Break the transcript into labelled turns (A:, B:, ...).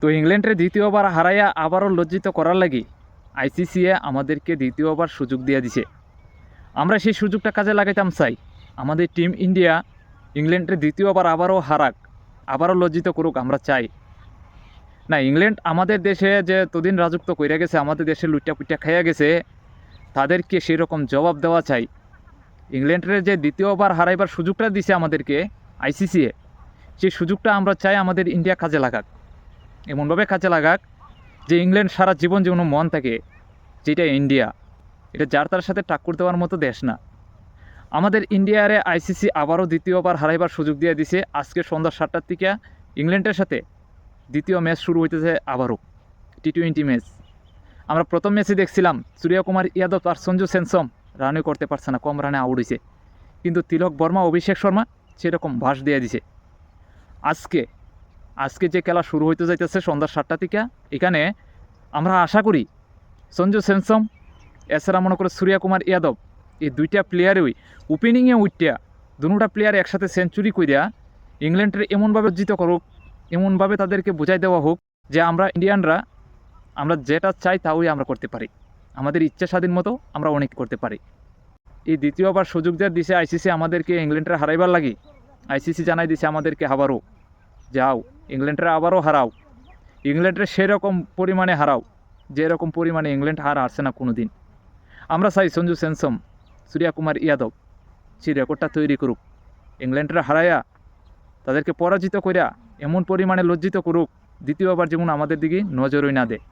A: তো ইংল্যান্ডের দ্বিতীয়বার হারাইয়া আবারও লজ্জিত করার লাগি আইসিসিএ আমাদেরকে দ্বিতীয়বার সুযোগ দিয়ে দিছে। আমরা সেই সুযোগটা কাজে লাগাইতাম চাই আমাদের টিম ইন্ডিয়া ইংল্যান্ডের দ্বিতীয়বার আবারও হারাক, আবারও লজ্জিত করুক আমরা চাই। না, ইংল্যান্ড আমাদের দেশে যে তদিন রাজত্ব কইরা গেছে, আমাদের দেশে লুইটা পুইটা খাইয়া গেছে, তাদেরকে সেই রকম জবাব দেওয়া চাই। ইংল্যান্ডের যে দ্বিতীয়বার হারাইবার সুযোগটা দিছে আমাদেরকে আইসিসিএ, সেই সুযোগটা আমরা চাই আমাদের ইন্ডিয়া কাজে লাগাক। এমনভাবে কাজে লাগাক যে ইংল্যান্ড সারা জীবন যেন মন থাকে, যেটা ইন্ডিয়া। এটা যার তার সাথে টাক্কর দেওয়ার মতো দেশ না। আমাদের ইন্ডিয়ারে আইসিসি আবারও দ্বিতীয়বার হারাইবার সুযোগ দিয়ে দিছে। আজকে সন্ধ্যা সাতটার থেকে ইংল্যান্ডের সাথে দ্বিতীয় ম্যাচ শুরু হইতেছে আবারও টি টোয়েন্টি ম্যাচ। আমরা প্রথম ম্যাচে দেখছিলাম সূর্যকুমার ইয়াদব আর সঞ্জু সেনসম রানই করতে পারছে না, কম রানে আউট হয়েছে কিন্তু তিলক বর্মা, অভিষেক শর্মা সেরকম ভাস দিয়ে দিছে। আজকে আজকে যে খেলা শুরু হইতে যাইতেছে সন্ধ্যা সাতটা থেকে, এখানে আমরা আশা করি সঞ্জু স্যামসম এছাড়া মনে করে সূর্যকুমার ইয়াদব, এই দুইটা প্লেয়ারই ওপেনিংয়ে উইটিয়া দুটা প্লেয়ার একসাথে সেঞ্চুরি কইরা ইংল্যান্ডের এমনভাবে জিত করুক, এমনভাবে তাদেরকে বোঝাই দেওয়া হোক যে আমরা ইন্ডিয়ানরা, আমরা যেটা চাই তাওই আমরা করতে পারি। আমাদের ইচ্ছা স্বাধীন মতো আমরা অনেক করতে পারি। এই দ্বিতীয়বার সুযোগ দেওয়ার দিছে আইসিসি আমাদেরকে ইংল্যান্ডের হারাইবার লাগি। আইসিসি জানাই দিছে আমাদেরকে আবারও। যাও। ইংল্যান্ডের আবারও হারাও। ইংল্যান্ডের সেরকম পরিমাণে হারাও, যেরকম পরিমাণে ইংল্যান্ড হার আসছে না কোনো দিন আমরা চাই সঞ্জু স্যামসম সূর্যাকুমার ইয়াদব, সেই রেকর্ডটা তৈরি করুক। ইংল্যান্ডরা হারাইয়া তাদেরকে পরাজিত করিয়া এমন পরিমাণে লজ্জিত করুক, দ্বিতীয়বার যেমন আমাদের দিকে নজরই না দেয়।